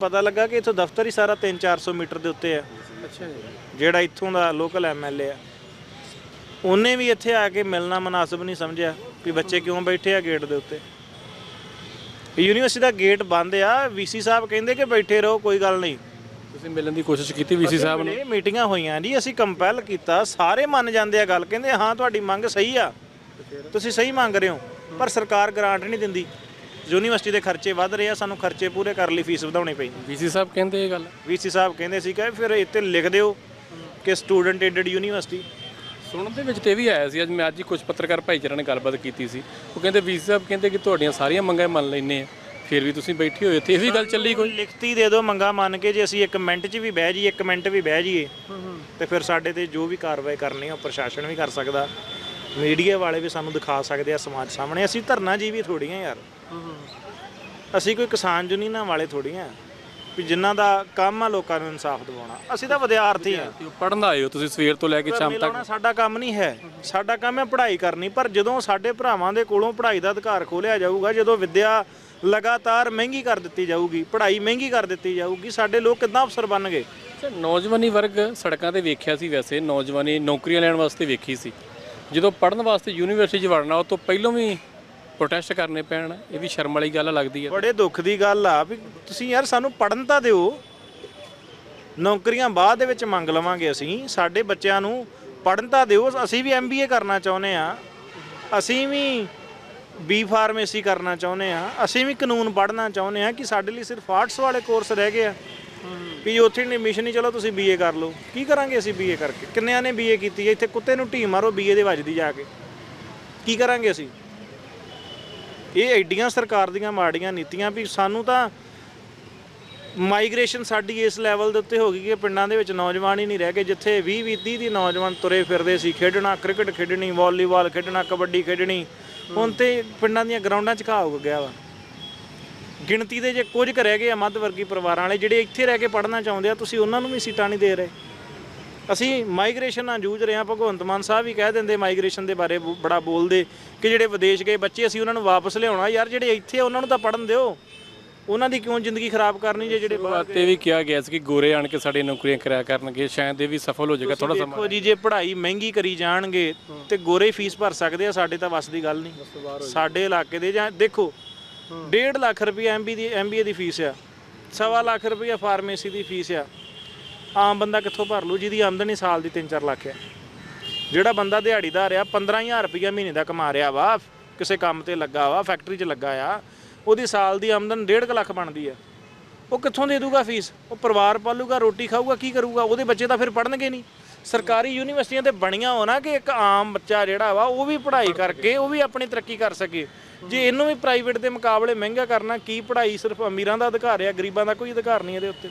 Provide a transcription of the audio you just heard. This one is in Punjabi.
ਪਤਾ ਲੱਗਾ ਕਿ ਇੱਥੋਂ ਦਫ਼ਤਰ ਹੀ ਸਾਰਾ 3-400 ਮੀਟਰ ਦੇ ਉੱਤੇ ਆ। ਅੱਛਾ ਜਿਹੜਾ ਇੱਥੋਂ ਦਾ ਲੋਕਲ ਐਮਐਲਏ ਆ। ਉਹਨੇ ਵੀ ਇੱਥੇ ਆ ਕੇ ਮਿਲਣਾ ਮناسب ਨਹੀਂ ਸਮਝਿਆ ਵੀ ਬੱਚੇ ਕਿਉਂ ਬੈਠੇ ਆ ਗੇਟ ਦੇ ਉੱਤੇ। ਯੂਨੀਵਰਸਿਟੀ ਦਾ ਗੇਟ ਬੰਦ ਆ ਵੀਸੀ ਸਾਹਿਬ ਕਹਿੰਦੇ ਕਿ ਬੈਠੇ ਰਹੋ ਕੋਈ ਗੱਲ ਨਹੀਂ। ਤੁਸੀਂ ਮਿਲਣ ਦੀ ਕੋਸ਼ਿਸ਼ ਕੀਤੀ ਵੀਸੀ ਸਾਹਿਬ ਨੇ? ਮੀਟਿੰਗਾਂ ਹੋਈਆਂ ਜੀ ਅਸੀਂ ਕੰਪੈਲ ਕੀਤਾ ਸਾਰੇ ਮੰਨ ਜਾਂਦੇ ਆ ਗੱਲ ਕਹਿੰਦੇ ਹਾਂ ਤੁਹਾਡੀ ਮੰਗ ਸਹੀ ਆ। ਤੁਸੀਂ ਸਹੀ ਮੰਗ ਰਹੇ ਹੋ ਪਰ ਸਰਕਾਰ ਗਰਾਂਟ ਨਹੀਂ ਦਿੰਦੀ। ਯੂਨੀਵਰਸਿਟੀ ਦੇ ਖਰਚੇ ਵੱਧ ਰਹੇ ਆ ਸਾਨੂੰ ਖਰਚੇ ਪੂਰੇ ਕਰਨ ਲਈ ਫੀਸ ਵਧਾਉਣੀ ਪਈ। ਵੀਸੀ ਸਾਹਿਬ ਕਹਿੰਦੇ ਇਹ ਗੱਲ? ਵੀਸੀ ਸਾਹਿਬ ਕਹਿੰਦੇ ਸੀ ਕਿ ਫਿਰ ਇੱਥੇ ਲਿਖ ਦਿਓ ਕਿ ਸਟੂਡੈਂਟ ਏਡਡ ਯੂਨੀਵਰਸਿਟੀ ਸੁਣਨ ਦੇ ਵਿੱਚ ਤੇ ਵੀ ਆਇਆ ਸੀ ਅੱਜ ਮੈਂ ਅੱਜ ਹੀ ਕੁਝ ਪੱਤਰਕਾਰ ਭਾਈਚਾਰੇ ਨਾਲ ਗੱਲਬਾਤ ਕੀਤੀ ਸੀ। ਉਹ ਕਹਿੰਦੇ ਵੀਸੀ ਸਾਹਿਬ ਕਹਿੰਦੇ ਕਿ ਤੁਹਾਡੀਆਂ ਸਾਰੀਆਂ ਮੰਗਾਂ ਮੰਨ ਲੈਨੇ ਆ ਫਿਰ ਵੀ ਤੁਸੀਂ ਬੈਠੇ ਹੋਏ ਇੱਥੇ ਇਹ ਵੀ ਗੱਲ ਚੱਲੀ ਕੋਈ? ਲਿਖਤੀ ਦੇ ਦਿਓ ਮੰਗਾ ਮੰਨ ਕੇ ਜੇ ਅਸੀਂ ਇੱਕ ਮਿੰਟ 'ਚ ਵੀ ਬਹਿ ਜਾਈਏ ਇੱਕ ਮਿੰਟ ਵੀ ਬਹਿ ਜਾਈਏ ਤੇ ਫਿਰ ਸਾਡੇ ਤੇ ਜੋ ਵੀ ਕਾਰਵਾਈ ਕਰਨੀ ਆ ਉਹ ਪ੍ਰਸ਼ਾਸਨ ਵੀ ਕਰ ਸਕਦਾ। ਮੀਡੀਆ ਵਾਲੇ ਵੀ ਸਾਨੂੰ ਦਿਖਾ ਸਕਦੇ ਆ ਸਮਾਜ ਸਾਹਮਣੇ। ਅਸੀਂ ਧਰਨਾ ਜੀਵੀ ਥੋੜੀਆਂ ਯਾਰ। ਅਸੀਂ ਕੋਈ ਕਿਸਾਨ ਯੂਨੀਅਨਾਂ ਵਾਲੇ ਥੋੜੀਆਂ ਵੀ ਜਿਨ੍ਹਾਂ ਦਾ ਕੰਮ ਆ ਲੋਕਾਂ ਨੂੰ ਇਨਸਾਫ ਦਿਵਾਉਣਾ। ਅਸੀਂ ਤਾਂ ਵਿਦਿਆਰਥੀ ਆ ਪੜਨ ਆਏ ਹੋ ਤੁਸੀਂ ਸਵੇਰ ਤੋਂ ਲੈ ਕੇ ਸ਼ਾਮ ਤੱਕ? ਸਾਡਾ ਕੰਮ ਨਹੀਂ ਹੈ। ਸਾਡਾ ਕੰਮ ਹੈ ਪੜ੍ਹਾਈ ਕਰਨੀ। ਪਰ ਜਦੋਂ ਸਾਡੇ ਭਰਾਵਾਂ ਦੇ ਕੋਲੋਂ ਪੜ੍ਹਾਈ ਦਾ ਅਧਿਕਾਰ ਖੋਲਿਆ ਜਾਊਗਾ ਜਦੋਂ ਵਿੱਦਿਆ ਲਗਾਤਾਰ ਮਹਿੰਗੀ ਕਰ ਦਿੱਤੀ ਜਾਊਗੀ ਪੜ੍ਹਾਈ ਮਹਿੰਗੀ ਕਰ ਦਿੱਤੀ ਜਾਊਗੀ ਸਾਡੇ ਲੋਕ ਕਿੱਦਾਂ ਅਫਸਰ ਬਣਨਗੇ? ਨੌਜਵਾਨੀ ਵਰਗ ਸੜਕਾਂ ਤੇ ਵੇਖਿਆ ਸੀ ਵੈਸੇ ਨੌਜਵਾਨੀ ਨੌਕਰੀਆਂ ਲੈਣ ਵਾਸਤੇ ਵੇਖੀ ਸੀ। ਜਦੋਂ ਪੜਨ ਵਾਸਤੇ ਯੂਨੀਵਰਸਿਟੀ 'ਚ ਵੜਨਾ ਉਹ ਤੋਂ ਪਹਿਲਾਂ ਵੀ ਪ੍ਰੋਟੈਸਟ ਕਰਨੇ ਪੈਣ, ਇਹ ਵੀ ਸ਼ਰਮ ਵਾਲੀ ਗੱਲ ਲੱਗਦੀ ਹੈ ਬੜੇ ਦੁੱਖ ਦੀ ਗੱਲ ਆ ਵੀ ਤੁਸੀਂ ਯਾਰ ਸਾਨੂੰ ਪੜਨ ਤਾਂ ਦਿਓ। ਨੌਕਰੀਆਂ ਬਾਅਦ ਦੇ ਵਿੱਚ ਮੰਗ ਲਵਾਂਗੇ ਅਸੀਂ। ਸਾਡੇ ਬੱਚਿਆਂ ਨੂੰ ਪੜਨ ਤਾਂ ਦਿਓ। ਅਸੀਂ ਵੀ ਐਮਬੀਏ ਕਰਨਾ ਚਾਹੁੰਦੇ ਆ ਅਸੀਂ ਵੀ ਬੀ ਫਾਰਮੇਸੀ ਕਰਨਾ ਚਾਹੁੰਦੇ ਆ ਅਸੀਂ ਵੀ ਕਾਨੂੰਨ ਪੜ੍ਹਨਾ ਚਾਹੁੰਦੇ ਆ ਕਿ ਸਾਡੇ ਲਈ ਸਿਰਫ ਆਰਟਸ ਵਾਲੇ ਕੋਰਸ ਰਹਿ ਗਏ ਆ। ਵੀ ਉੱਥੇ ਐਡਮਿਸ਼ਨ ਹੀ ਚਲੋ ਤੁਸੀਂ ਬੀਏ ਕਰ ਲਓ। ਕੀ ਕਰਾਂਗੇ ਅਸੀਂ ਬੀਏ ਕਰਕੇ? ਕਿੰਨਿਆਂ ਨੇ ਬੀਏ ਕੀਤੀ ਹੈ? ਇੱਥੇ ਕੁੱਤੇ ਨੂੰ ਢੀ ਮਾਰੋ ਬੀਏ ਦੇ ਵੱਜਦੀ ਜਾ ਕੇ। ਕੀ ਕਰਾਂਗੇ ਅਸੀਂ? ਇਹ ਐਡੀਆਂ ਸਰਕਾਰ ਦੀਆਂ ਮਾੜੀਆਂ ਨੀਤੀਆਂ ਵੀ ਸਾਨੂੰ ਤਾਂ ਮਾਈਗ੍ਰੇਸ਼ਨ ਸਾਡੀ ਇਸ ਲੈਵਲ ਦੇ ਉੱਤੇ ਹੋ ਗਈ ਕਿ ਪਿੰਡਾਂ ਦੇ ਵਿੱਚ ਨੌਜਵਾਨ ਹੀ ਨਹੀਂ ਰਹਿ ਗਏ, ਜਿੱਥੇ 20 20 30 ਦੀ ਨੌਜਵਾਨ ਤੁਰੇ ਫਿਰਦੇ ਸੀ, ਖੇਡਣਾ, ਕ੍ਰਿਕਟ ਖੇਡਣੀ, ਵਾਲੀਬਾਲ ਖੇਡਣਾ, ਕਬੱਡੀ ਖੇਡਣੀ, ਹੁਣ ਤੇ ਪਿੰਡਾਂ ਦੀਆਂ ਗਰਾਊਂਡਾਂ 'ਚ ਘਾਹ ਹੋ ਗਿਆ ਵਾ। ਗਿਣਤੀ ਦੇ ਜੇ ਕੁਝ ਕੁ ਰਹਿ ਗਏ ਆ ਮੱਧ ਵਰਗੀ ਪਰਿਵਾਰਾਂ ਵਾਲੇ, ਜਿਹੜੇ ਇੱਥੇ ਰਹਿ ਕੇ ਪੜ੍ਹਨਾ ਚਾਹੁੰਦੇ ਆ, ਤੁਸੀਂ ਉਹਨਾਂ ਨੂੰ ਵੀ ਸੀਟਾਂ ਨਹੀਂ ਦੇ ਰਹੇ। ਅਸੀਂ ਮਾਈਗ੍ਰੇਸ਼ਨ ਨਾਲ ਜੂਝ ਰਹੇ ਹਾਂ। ਭਗਵੰਤ ਮਾਨ ਸਾਹਿਬ ਵੀ ਕਹਿ ਦਿੰਦੇ ਮਾਈਗ੍ਰੇਸ਼ਨ ਦੇ ਬਾਰੇ ਬੜਾ ਬੋਲਦੇ ਕਿ ਜਿਹੜੇ ਵਿਦੇਸ਼ ਗਏ ਬੱਚੇ ਅਸੀਂ ਉਹਨਾਂ ਨੂੰ ਵਾਪਸ ਲਿਆਉਣਾ। ਯਾਰ ਜਿਹੜੇ ਇੱਥੇ ਆ ਉਹਨਾਂ ਨੂੰ ਤਾਂ ਪੜਨ ਦਿਓ। ਉਹਨਾਂ ਦੀ ਕਿਉਂ ਜ਼ਿੰਦਗੀ ਖਰਾਬ ਕਰਨੀ ਜੇ ਜਿਹੜੇ ਬਾਹਰ ਬਾਤ ਤੇ ਵੀ ਕਿਹਾ ਗਿਆ ਸੀ ਕਿ ਗੋਰੇ ਆਣ ਕੇ ਸਾਡੀਆਂ ਨੌਕਰੀਆਂ ਕਰਿਆ ਕਰਨਗੇ। ਸ਼ਾਇਦ ਇਹ ਵੀ ਸਫਲ ਹੋ ਜਾਏਗਾ ਥੋੜਾ ਸਮਾਂ ਦੇਖੋ ਜੀ ਜੇ ਪੜ੍ਹਾਈ ਮਹਿੰਗੀ ਕਰੀ ਜਾਣਗੇ ਤੇ ਗੋਰੇ ਫੀਸ ਭਰ ਸਕਦੇ ਆ ਸਾਡੇ ਤਾਂ ਵੱਸ ਦੀ ਗੱਲ ਨਹੀਂ। ਸਾਡੇ ਇਲਾਕੇ ਦੇ ਜਾਂ ਦੇਖੋ 1.5 ਲੱਖ ਰੁਪਏ ਐਮਬੀ ਦੀ ਐਮਬੀਏ ਦੀ ਫੀਸ ਆ। ਸਵਾ ਲੱਖ ਰੁਪਏ ਫਾਰਮੇਸੀ ਦੀ ਫੀਸ ਆ। ਆਮ ਬੰਦਾ ਕਿੱਥੋਂ ਭਰ ਲੂ ਜਿਹਦੀ ਆਮਦਨੀ ਸਾਲ ਦੀ 3-4 ਲੱਖ ਹੈ। ਜਿਹੜਾ ਬੰਦਾ ਦਿਹਾੜੀਦਾਰ ਆ 15000 ਰੁਪਏ ਮਹੀਨੇ ਦਾ ਕਮਾ ਰਿਹਾ ਵਾ, ਕਿਸੇ ਕੰਮ ਤੇ ਲੱਗਾ ਵਾ, ਫੈਕਟਰੀ 'ਚ ਲੱਗਾ ਆ, ਉਹਦੀ ਸਾਲ ਦੀ ਆਮਦਨ 1.5 ਲੱਖ ਬਣਦੀ ਆ। ਉਹ ਕਿੱਥੋਂ ਦੇ ਦੂਗਾ ਫੀਸ? ਉਹ ਪਰਿਵਾਰ ਪਾਲੂਗਾ, ਰੋਟੀ ਖਾਊਗਾ, ਕੀ ਕਰੂਗਾ? ਉਹਦੇ ਬੱਚੇ ਤਾਂ ਫਿਰ ਪੜਨਗੇ ਨਹੀਂ। ਸਰਕਾਰੀ ਯੂਨੀਵਰਸਿਟੀਆਂ ਤੇ ਬਣੀਆਂ ਹੋਣਾ ਕਿ ਇੱਕ ਆਮ ਬੱਚਾ ਜਿਹੜਾ ਵਾ, ਉਹ ਵੀ ਪੜ੍ਹਾਈ ਕਰਕੇ, ਉਹ ਵੀ ਆਪਣੀ ਤਰੱਕੀ ਕਰ ਸਕੇ। ਜੇ ਇਹਨੂੰ ਵੀ ਪ੍ਰਾਈਵੇਟ ਦੇ ਮੁਕਾਬਲੇ ਮਹਿੰਗਾ ਕਰਨਾ, ਕੀ ਪੜ੍ਹਾਈ ਸਿਰਫ ਅਮੀਰਾਂ ਦਾ ਅਧਿਕਾਰ ਆ, ਗਰੀਬਾਂ ਦਾ ਕੋਈ ਅਧਿਕਾਰ ਨਹੀਂ ਇਹਦੇ ਉੱਤੇ।